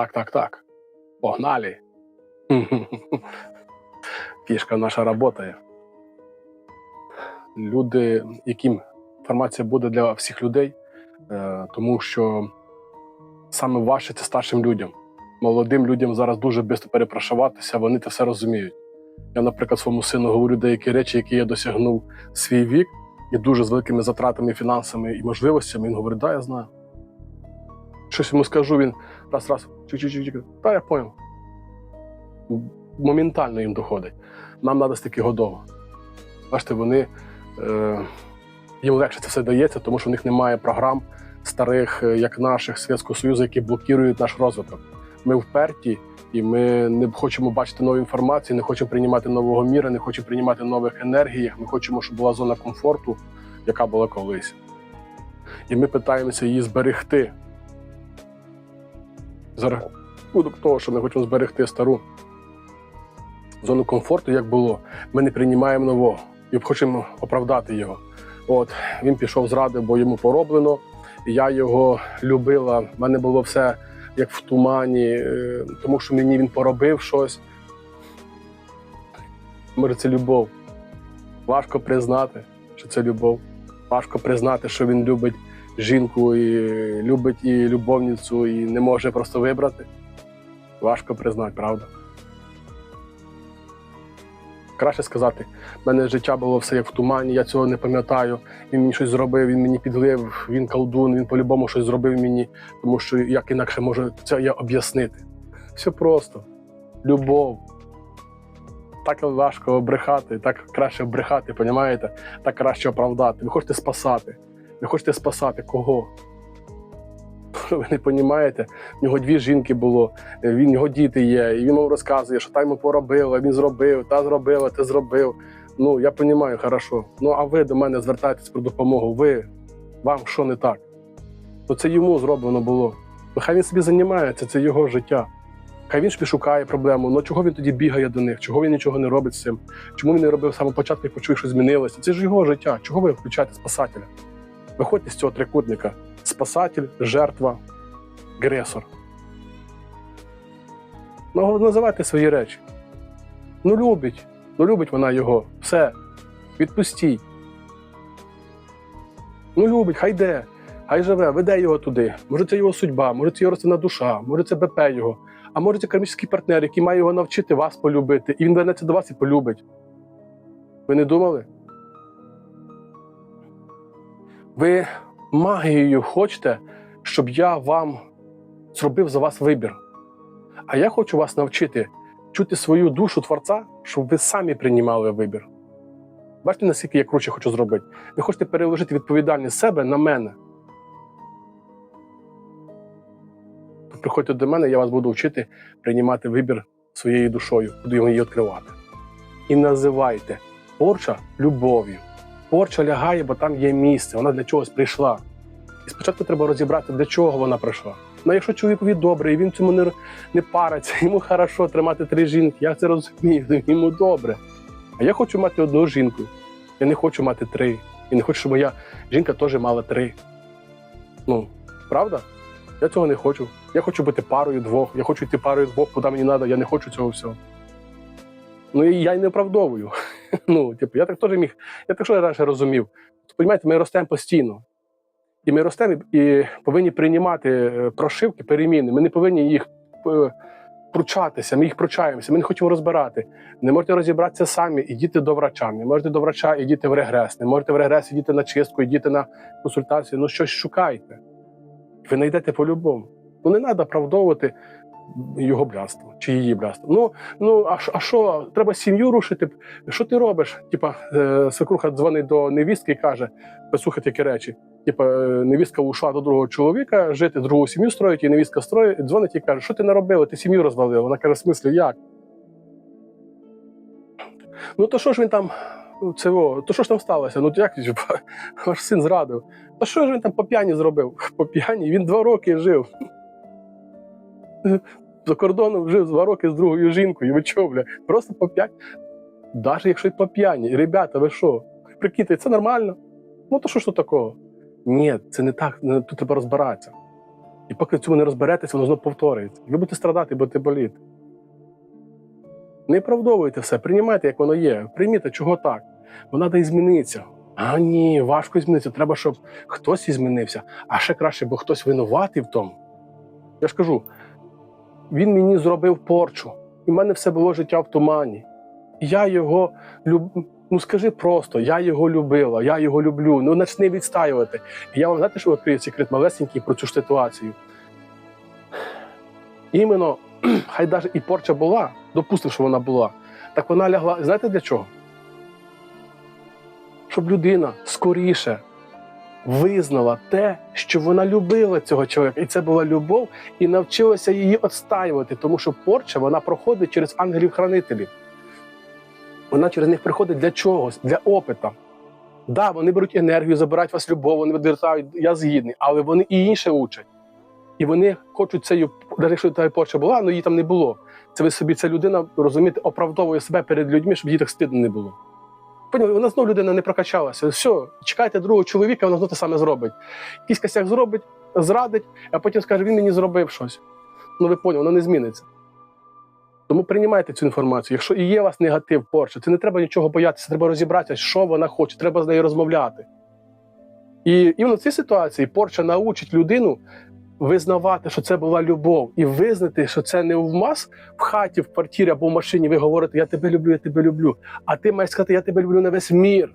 Так, так, так. Погнали. Фішка наша працює. Люди, яким інформація буде для всіх людей, е, тому що саме важче це старшим людям. Молодим людям зараз дуже швидко перепрошуватися, вони це все розуміють. Я, наприклад, своєму сину говорю деякі речі, які я досягнув свій вік, і дуже з великими затратами, фінансами і можливостями. Він говорить, да, я знаю. Щось йому скажу, він раз-раз, чик-чик-чик, та я поняв. Моментально їм доходить. Нам треба стільки годово. Бачите, вони е, їм легше це все дається, тому що в них немає програм старих, е, як наших Совєтського Союзу, які блокують наш розвиток. Ми вперті, і ми не хочемо бачити нової інформації, не хочемо приймати нового міра, не хочемо приймати нових енергіях. Ми хочемо, щоб була зона комфорту, яка була колись. І ми питаємося її зберегти. За рахунок того, що ми хочемо зберегти стару зону комфорту, як було, ми не приймаємо нового і хочемо оправдати його. От він пішов з ради, бо йому пороблено. Я його любила. в мене було все як в тумані, е, тому що мені він поробив щось. Може, це любов. Важко признати, що це любов. Важко признати, що він любить жінку і любить і любовницю, і не може просто вибрати. Важко признати, правда? Краще сказати, в мене життя було все як в тумані, я цього не пам'ятаю. Він мені щось зробив, він мені підлив, він колдун, він по-любому щось зробив мені, тому що як інакше можу це я об'яснити. Все просто. Любов. Так важко обрехати, так краще обрехати, понімаєте? Так краще оправдати. Ви хочете спасати. Ви хочете спасати кого? Ви не розумієте? В нього дві жінки було, він в нього діти є, і він вам розказує, що та йому поробила, він зробив, та зробила, ти зробив. Ну, я розумію, хорошо. Ну, а ви до мене звертаєтесь про допомогу. Ви, вам що не так? Ну, це йому зроблено було. Ну, хай він собі займається, це його життя. Хай він собі шукає проблему. Ну чого він тоді бігає до них? Чого він нічого не робить з цим? Чому він не робив з початку, як почув, що змінилося? Це ж його життя. Чого ви включаєте спасателя? Виходьте з цього трикутника: спасатель, жертва, агресор. Ну, називайте свої речі. Ну, любить. Ну, любить вона його. Все. Відпустіть. Ну, любить, хай йде, хай живе, веде його туди. Може, це його судьба, може, це його родственна душа, може, це БП його, а може, це кармічний партнер, який має його навчити вас полюбити, і він вернеться до вас і полюбить. Ви не думали? Ви магією хочете, щоб я вам зробив за вас вибір. А я хочу вас навчити чути свою душу Творця, щоб ви самі приймали вибір. Бачите, наскільки я круче хочу зробити? Ви хочете переложити відповідальність себе на мене. Приходьте до мене, я вас буду вчити приймати вибір своєю душою, буду її відкривати. І називайте порча любов'ю. Порча лягає, бо там є місце, вона для чогось прийшла. І спочатку треба розібрати, для чого вона прийшла. Ну, якщо чоловікові добре, і він цьому не, не париться, йому хорошо тримати три жінки, я це розумію, йому добре. А я хочу мати одну жінку. Я не хочу мати три. І не хочу, щоб моя жінка теж мала три. Ну, правда? Я цього не хочу. Я хочу бути парою двох. Я хочу йти парою двох, куди мені треба, я не хочу цього всього. Ну і я й не оправдовую. Ну, типу, я так теж міг, я так що раніше розумів. Понімаєте, ми ростемо постійно. І ми ростемо і повинні приймати е, прошивки, переміни. Ми не повинні їх е, пручатися, ми їх пручаємося, ми не хочемо розбирати. Не можете розібратися самі, ідіть до врача. Не можете до врача, ідіть в регрес. Не можете в регрес, ідіть на чистку, ідіть на консультацію. Ну щось шукайте. Ви знайдете по-любому. Ну не треба оправдовувати його блядство чи її блядство. Ну, ну а що, а треба сім'ю рушити? Що ти робиш? Типа, е, свекруха дзвонить до невістки і каже: послухайте які речі. Типа, е, невістка ушла до другого чоловіка, жити другу сім'ю строїть, і невістка строїть, дзвонить і каже, що ти наробила? Ти сім'ю розвалила. Вона каже, в смислі, як? Ну то що ж він там? Це, о, то що ж там сталося? Ну як ваш син зрадив? Та що ж він там по п'яні зробив? По п'яні? Він два роки жив. За кордоном жив два роки з другою жінкою. Ви чого, бля? Просто по п'ять. Навіть якщо й по п'яні. Ребята, ви що? Прикиньте, це нормально? Ну то що ж тут такого? Ні, це не так, тут треба розбиратися. І поки цьому не розберетеся, воно знову повторюється. Ви будете страдати, будете боліти. Не оправдовуйте все, приймайте, як воно є. Прийміть, чого так. Бо треба і змінитися. А ні, важко змінитися. Треба, щоб хтось і змінився. А ще краще, бо хтось винуватий в тому. Я ж кажу, він мені зробив порчу, і в мене все було життя в тумані. Я його люб... Ну скажи просто, я його любила, я його люблю. Ну почни відстаювати. І я вам знаєте, що відкрию секрет малесенький про цю ж ситуацію. Іменно, хай навіть і порча була, допустимо, що вона була, так вона лягла. Знаєте для чого? Щоб людина скоріше визнала те, що вона любила цього чоловіка, і це була любов, і навчилася її відстаювати, тому що порча вона проходить через ангелів-хранителів. Вона через них приходить для чогось, для опита. Да, вони беруть енергію, забирають вас любов, вони відвертають, я згідний, але вони і інше учать. І вони хочуть цією, навіть якщо та порча була, але її там не було. Це ви собі, ця людина, розумієте, оправдовує себе перед людьми, щоб їй так стидно не було. Поняли, вона знову людина не прокачалася. Все, чекайте другого чоловіка, вона знову те саме зробить. Якийсь косяк зробить, зрадить, а потім скаже, він мені зробив щось. Ну ви поняли, воно не зміниться. Тому приймайте цю інформацію. Якщо і є у вас негатив, порча, це не треба нічого боятися, треба розібратися, що вона хоче, треба з нею розмовляти. І іменно в цій ситуації порча научить людину визнавати, що це була любов, і визнати, що це не в мас в хаті, в квартирі або в машині. Ви говорите, я тебе люблю, я тебе люблю. А ти маєш сказати, я тебе люблю на весь мір.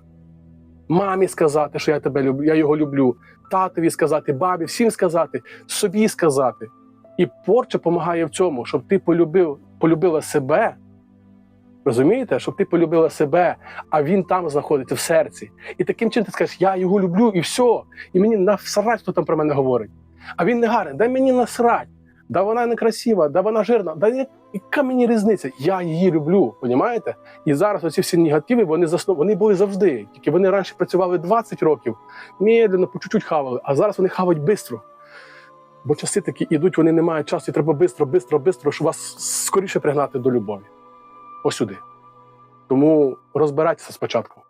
Мамі сказати, що я тебе люблю, я його люблю. Татові сказати, бабі, всім сказати, собі сказати. І порча допомагає в цьому, щоб ти полюбив, полюбила себе. Розумієте, щоб ти полюбила себе, а він там знаходиться в серці. І таким чином ти скажеш, я його люблю, і все. І мені насрать, хто там про мене говорить. А він не гарний, дай мені насрать. Да вона не красива, да вона жирна, да яка мені різниця? Я її люблю, понімаєте? І зараз оці всі негативи, вони заснов... вони були завжди. Тільки вони раніше працювали 20 років, медленно, по чуть-чуть хавали, а зараз вони хавають швидко. Бо часи такі ідуть, вони не мають часу, і треба швидко, швидко, швидко, щоб вас скоріше пригнати до любові. Ось сюди. Тому розбирайтеся спочатку.